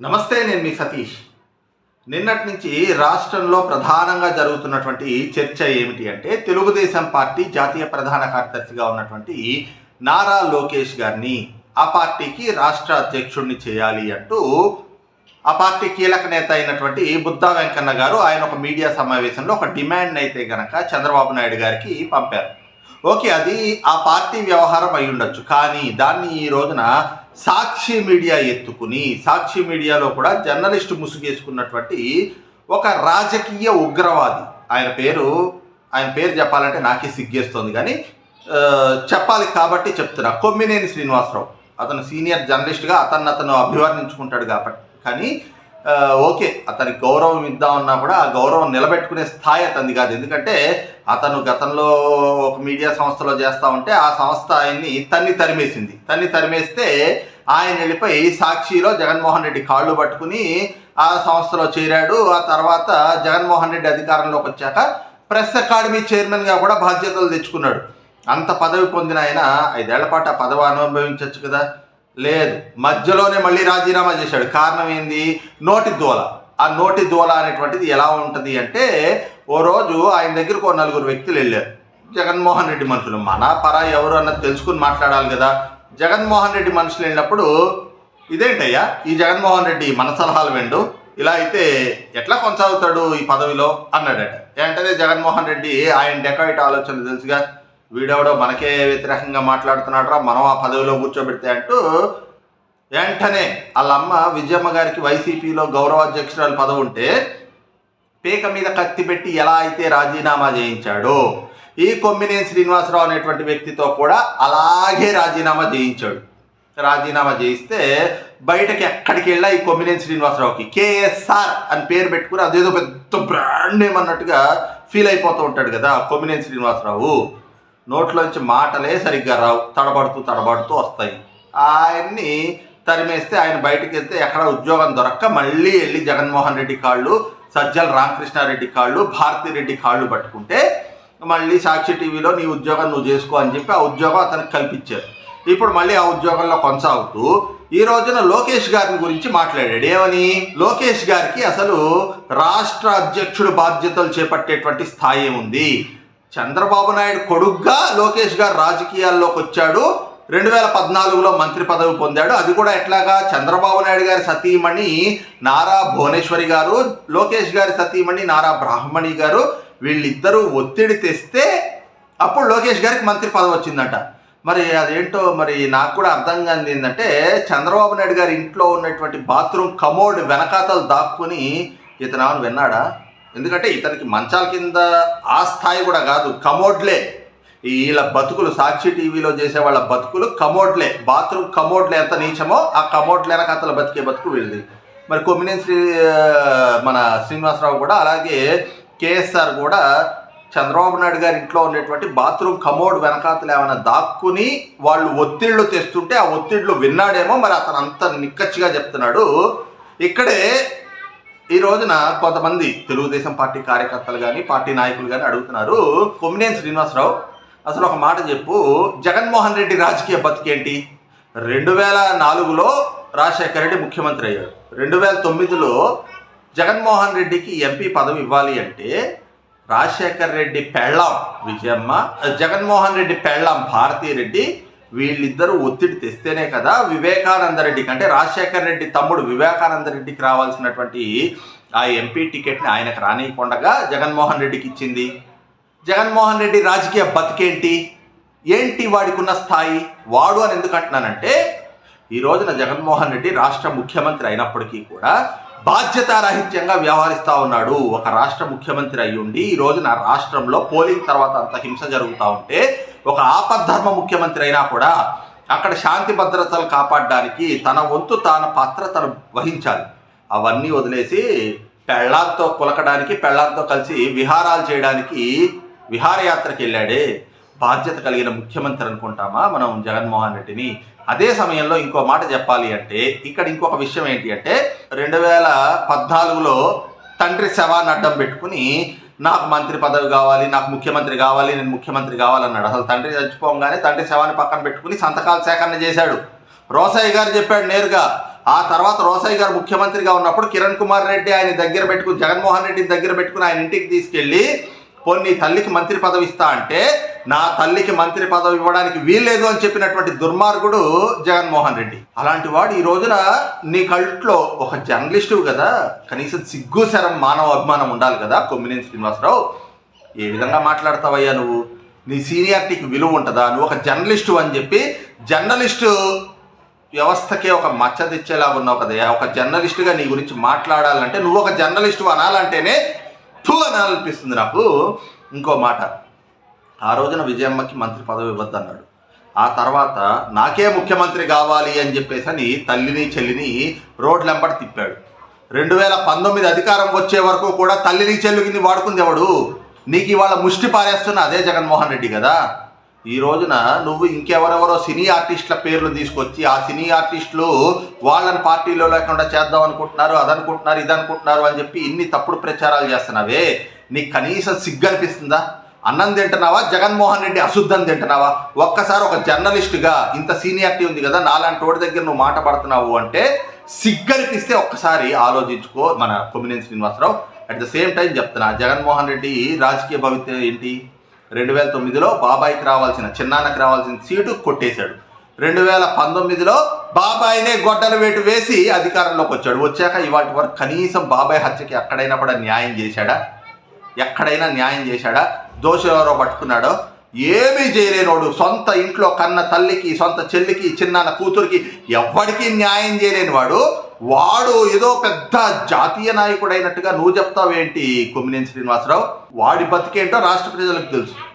నమస్తే నేను మీ సతీష్. నిన్నటి నుంచి రాష్ట్రంలో ప్రధానంగా జరుగుతున్నటువంటి చర్చ ఏమిటి అంటే తెలుగుదేశం పార్టీ జాతీయ ప్రధాన కార్యదర్శిగా ఉన్నటువంటి నారా లోకేష్ గారిని ఆ పార్టీకి రాష్ట్ర అధ్యక్షుడిని చేయాలి అంటూ ఆ పార్టీ కీలక నేత అయినటువంటి బుద్ధా వెంకన్న గారు ఆయన ఒక మీడియా సమావేశంలో ఒక డిమాండ్ అయితే గనక చంద్రబాబు నాయుడు గారికి పంపారు. ఓకే అది ఆ పార్టీ వ్యవహారం అయి ఉండొచ్చు. కానీ దాన్ని ఈ రోజున సాక్షి మీడియా ఎత్తుకుని సాక్షి మీడియాలో కూడా జర్నలిస్ట్ ముసుగేసుకున్నటువంటి ఒక రాజకీయ ఉగ్రవాది. ఆయన పేరు ఆయన పేరు చెప్పాలంటే నాకే సిగ్గేస్తుంది కానీ చెప్పాలి కాబట్టి చెప్తున్నా. కొమ్మినేని శ్రీనివాసరావు. అతను సీనియర్ జర్నలిస్ట్గా అతను అతను అభివర్ణించుకుంటాడు కాబట్టి. కానీ ఓకే అతనికి గౌరవం ఇద్దామన్నా కూడా ఆ గౌరవం నిలబెట్టుకునే స్థాయి అతనిది కాదు. ఎందుకంటే అతను గతంలో ఒక మీడియా సంస్థలో చేస్తా ఉంటే ఆ సంస్థ ఆయన్ని తన్ని తరిమేసింది. తన్ని తరిమేస్తే ఆయన వెళ్ళిపోయి సాక్షిలో జగన్మోహన్ రెడ్డి కాళ్ళు పట్టుకుని ఆ సంస్థలో చేరాడు. ఆ తర్వాత జగన్మోహన్ రెడ్డి అధికారంలోకి వచ్చాక ప్రెస్ అకాడమీ చైర్మన్గా కూడా బాధ్యతలు తెచ్చుకున్నాడు. అంత పదవి పొందిన ఆయన ఐదేళ్ళ పాటు ఆ పదవి అనుభవించవచ్చు కదా. లేదు. మధ్యలోనే మళ్ళీ రాజీనామా చేశాడు. కారణం ఏంది? నోటి దోల. ఆ నోటి దోల అనేటువంటిది ఎలా ఉంటుంది అంటే ఓ రోజు ఆయన దగ్గరకు ఓ నలుగురు వ్యక్తులు వెళ్ళారు. జగన్మోహన్ రెడ్డి మనుషులు. మన పరా ఎవరు అన్నది తెలుసుకుని మాట్లాడాలి కదా. జగన్మోహన్ రెడ్డి మనుషులు వెళ్ళినప్పుడు ఇదేంటయ్యా? ఈ జగన్మోహన్ రెడ్డి మన సలహాలు వెండు. ఇలా అయితే ఎట్లా కొనసాగుతాడు ఈ పదవిలో? అన్నాడట. ఏంటంటే జగన్మోహన్ రెడ్డి ఆయన డెకాయిట్ ఆలోచన తెలుసుగా. వీడెవడో మనకే వ్యతిరేకంగా మాట్లాడుతున్నాడరా మనం ఆ పదవిలో కూర్చోబెడితే అంటూ వెంటనే వాళ్ళమ్మ విజయమ్మ గారికి వైసీపీలో గౌరవాధ్యక్షురాలు పదవి ఉంటే పీక మీద కత్తి పెట్టి ఎలా అయితే రాజీనామా చేయించాడో ఈ కొమ్మినేని శ్రీనివాసరావు అనేటువంటి వ్యక్తితో కూడా అలాగే రాజీనామా చేయించాడు. రాజీనామా చేయిస్తే బయటకి ఎక్కడికి వెళ్ళా ఈ కొమ్మినేని శ్రీనివాసరావుకి కేఎస్ఆర్ అని పేరు పెట్టుకుని అదేదో పెద్ద బ్రాండ్ నేమ్ అన్నట్టుగా ఫీల్ అయిపోతూ ఉంటాడు కదా కొమ్మినేని శ్రీనివాసరావు. నోట్లోంచి మాటలే సరిగ్గా రావు. తడబడుతూ తడబడుతూ వస్తాయి. ఆయన్ని తరిమేస్తే ఆయన బయటికి వెళ్తే ఎక్కడ ఉద్యోగం దొరక్క మళ్ళీ వెళ్ళి జగన్మోహన్ రెడ్డి కాళ్ళు సజ్జల రామకృష్ణారెడ్డి కాళ్ళు భారతిరెడ్డి కాళ్ళు పట్టుకుంటే మళ్ళీ సాక్షి టీవీలో నీ ఉద్యోగం నువ్వు చేసుకో అని చెప్పి ఆ ఉద్యోగం అతనికి కల్పించారు. ఇప్పుడు మళ్ళీ ఆ ఉద్యోగంలో కొనసాగుతూ ఈ రోజున లోకేష్ గారిని గురించి మాట్లాడాడు. ఏమని? లోకేష్ గారికి అసలు రాష్ట్ర అధ్యక్షుడు బాధ్యతలు చేపట్టేటువంటి స్థాయి ఉంది చంద్రబాబు నాయుడు కొడుగ్గా లోకేష్ గారు రాజకీయాల్లోకి వచ్చాడు. రెండు వేల పద్నాలుగులో మంత్రి పదవి పొందాడు. అది కూడా ఎట్లాగా? చంద్రబాబు నాయుడు గారి సతీమణి నారా భువనేశ్వరి గారు లోకేష్ గారి సతీమణి నారా బ్రాహ్మణి గారు వీళ్ళిద్దరూ ఒత్తిడి తెస్తే అప్పుడు లోకేష్ గారికి మంత్రి పదవి వచ్చిందట. మరి అదేంటో మరి నాకు కూడా అర్థం కానిది ఏంటంటే చంద్రబాబు నాయుడు గారి ఇంట్లో ఉన్నటువంటి బాత్రూమ్ కమోడ్ వెనకాతలు దాక్కుని ఇతను విన్నాడా? ఎందుకంటే ఇతనికి మంచాల కింద ఆ స్థాయి కూడా కాదు కమోడ్లే. వీళ్ళ బతుకులు సాక్షి టీవీలో చేసే వాళ్ళ బతుకులు కమోడ్లే. బాత్రూమ్ కమోడ్లే ఎంత నీచమో ఆ కమోడ్లే వెనకాతల బతికే బతుకు వీళ్ళది. మరి కొమ్మినేని శ్రీ మన శ్రీనివాసరావు కూడా అలాగే కేఎస్ఆర్ కూడా చంద్రబాబు నాయుడు గారి ఇంట్లో ఉండేటువంటి బాత్రూమ్ కమోడ్ వెనకాతలు ఏమైనా దాక్కుని వాళ్ళు ఒత్తిళ్ళు తెస్తుంటే ఆ ఒత్తిళ్ళు విన్నాడేమో మరి అతను అంత నిక్కచ్చిగా చెప్తున్నాడు. ఇక్కడే ఈ రోజున కొంతమంది తెలుగుదేశం పార్టీ కార్యకర్తలు కానీ పార్టీ నాయకులు కానీ అడుగుతున్నారు కొమ్మినేని శ్రీనివాసరావు అసలు ఒక మాట చెప్పు. జగన్మోహన్ రెడ్డి రాజకీయ బతికేంటి? రెండు వేల నాలుగులో రాజశేఖర రెడ్డి ముఖ్యమంత్రి అయ్యాడు రెండు వేల తొమ్మిదిలో జగన్మోహన్ రెడ్డికి ఎంపీ పదవి ఇవ్వాలి అంటే రాజశేఖర్ రెడ్డి పెళ్ళాం విజయమ్మ జగన్మోహన్ రెడ్డి పెళ్ళాం భారతీ రెడ్డి వీళ్ళిద్దరూ ఒత్తిడి తెస్తేనే కదా వివేకానంద రెడ్డికి అంటే రాజశేఖర్ రెడ్డి తమ్ముడు వివేకానంద రెడ్డికి రావాల్సినటువంటి ఆ ఎంపీ టికెట్ని ఆయనకు రానియకుండగా జగన్మోహన్ రెడ్డికి ఇచ్చింది. జగన్మోహన్ రెడ్డి రాజకీయ బతికేంటి? ఏంటి వాడికి ఉన్న స్థాయి? వాడు అని ఎందుకు అంటున్నానంటే ఈ రోజున జగన్మోహన్ రెడ్డి రాష్ట్ర ముఖ్యమంత్రి అయినప్పటికీ కూడా బాధ్యతారాహిత్యంగా వ్యవహరిస్తూ ఉన్నాడు. ఒక రాష్ట్ర ముఖ్యమంత్రి అయి ఉండి ఈ రోజున రాష్ట్రంలో పోలింగ్ తర్వాత అంత హింస జరుగుతూ ఉంటే ఒక ఆపద్ధర్మ ముఖ్యమంత్రి అయినా కూడా అక్కడ శాంతి భద్రతలు కాపాడడానికి తన వంతు తాన పాత్ర తను వహించాలి. అవన్నీ వదిలేసి పెళ్ళాంతో పులకడానికి పెళ్ళాంతో కలిసి విహారాలు చేయడానికి విహారయాత్రకి వెళ్ళాడే బాధ్యత కలిగిన ముఖ్యమంత్రి అనుకుంటామా మనం జగన్మోహన్ రెడ్డిని? అదే సమయంలో ఇంకో మాట చెప్పాలి అంటే ఇక్కడ ఇంకొక విషయం ఏంటి అంటే రెండు వేల పద్నాలుగులో తండ్రి శవాన్ని అడ్డం పెట్టుకుని నాకు మంత్రి పదవి కావాలి నాకు ముఖ్యమంత్రి కావాలి నేను ముఖ్యమంత్రి కావాలన్నాడు. అసలు తండ్రి చచ్చిపోగానే తండ్రి శవాన్ని పక్కన పెట్టుకుని సంతకాల సేకరణ చేశాడు. రోసయ్య గారు చెప్పాడు నేరుగా ఆ తర్వాత రోసయ్య గారు ముఖ్యమంత్రిగా ఉన్నప్పుడు కిరణ్ కుమార్ రెడ్డి ఆయన దగ్గర పెట్టుకుని జగన్మోహన్ రెడ్డిని దగ్గర పెట్టుకుని ఆయన ఇంటికి తీసుకెళ్ళి పోనీ తల్లికి మంత్రి పదవి ఇస్తా అంటే నా తల్లికి మంత్రి పదవి ఇవ్వడానికి వీల్లేదు అని చెప్పినటువంటి దుర్మార్గుడు జగన్మోహన్ రెడ్డి. అలాంటి వాడు ఈ రోజున నీ కళ్ళలో ఒక జర్నలిస్టు కదా కనీసం సిగ్గు శరం మానవ అభిమానం ఉండాలి కదా కొమ్మినేని శ్రీనివాసరావు. ఏ విధంగా మాట్లాడతావయ్యా నువ్వు? నీ సీనియారిటీకి విలువ ఉంటుందా? నువ్వు ఒక జర్నలిస్టు అని చెప్పి జర్నలిస్టు వ్యవస్థకే ఒక మచ్చ తెచ్చేలా ఉన్నావు కదా ఒక జర్నలిస్టుగా నీ గురించి మాట్లాడాలంటే నువ్వు ఒక జర్నలిస్టు అనాలంటేనే టూ అనాలనిపిస్తుంది నాకు. ఇంకో మాట ఆ రోజున విజయమ్మకి మంత్రి పదవి ఇవ్వద్దన్నాడు. ఆ తర్వాత నాకే ముఖ్యమంత్రి కావాలి అని చెప్పేసి అని తల్లిని చెల్లిని రోడ్లెంబడి తిప్పాడు. రెండు వేల పంతొమ్మిది అధికారం వచ్చే వరకు కూడా తల్లిని చెల్లిని వాడుకుంది ఎవడు? నీకు ఇవాళ ముష్టి పారేస్తున్న అదే జగన్మోహన్ రెడ్డి కదా? ఈ రోజున నువ్వు ఇంకెవరెవరో సినీ ఆర్టిస్టుల పేర్లు తీసుకొచ్చి ఆ సినీ ఆర్టిస్టులు వాళ్ళని పార్టీలో లేకుండా చేద్దాం అనుకుంటున్నారు అదనుకుంటున్నారు ఇదనుకుంటున్నారు అని చెప్పి ఇన్ని తప్పుడు ప్రచారాలు చేస్తున్నావే. నీకు కనీసం సిగ్గు అనిపిస్తుందా అన్నం తింటున్నావా? జగన్మోహన్ రెడ్డి అశుద్ధం తింటున్నావా? ఒక్కసారి ఒక జర్నలిస్ట్గా ఇంత సీనియారిటీ ఉంది కదా నాలాంటి వాడి దగ్గర నువ్వు మాట పడుతున్నావు అంటే సిగ్గనిపిస్తే ఒక్కసారి ఆలోచించుకో మన Kommineni Srinivasarao. At the same time చెప్తున్నా జగన్మోహన్ రెడ్డి రాజకీయ భవిత్యం ఏంటి? రెండు వేల తొమ్మిదిలో బాబాయికి రావాల్సిన చిన్నాన్నకి రావాల్సిన సీటు కొట్టేశాడు. రెండు వేల పంతొమ్మిదిలో బాబాయినే గొడ్డల వేటు వేసి అధికారంలోకి వచ్చాడు. వచ్చాక ఇవాటి వరకు కనీసం బాబాయ్ హత్యకి ఎక్కడైనా కూడా న్యాయం చేశాడా? ఎక్కడైనా న్యాయం చేశాడా? దోషి ఎవరో పట్టుకున్నాడో? ఏమీ చేయలేనోడు. సొంత ఇంట్లో కన్న తల్లికి సొంత చెల్లికి చిన్నాన్న కూతురికి ఎవ్వడికి న్యాయం చేయలేనివాడు. వాడు వాడు ఏదో పెద్ద జాతీయ నాయకుడైనట్టుగా నువ్వు చెప్తావేంటి కొమ్మినేని శ్రీనివాసరావు? వాడి బతికేంటో రాష్ట్ర ప్రజలకు తెలుసు.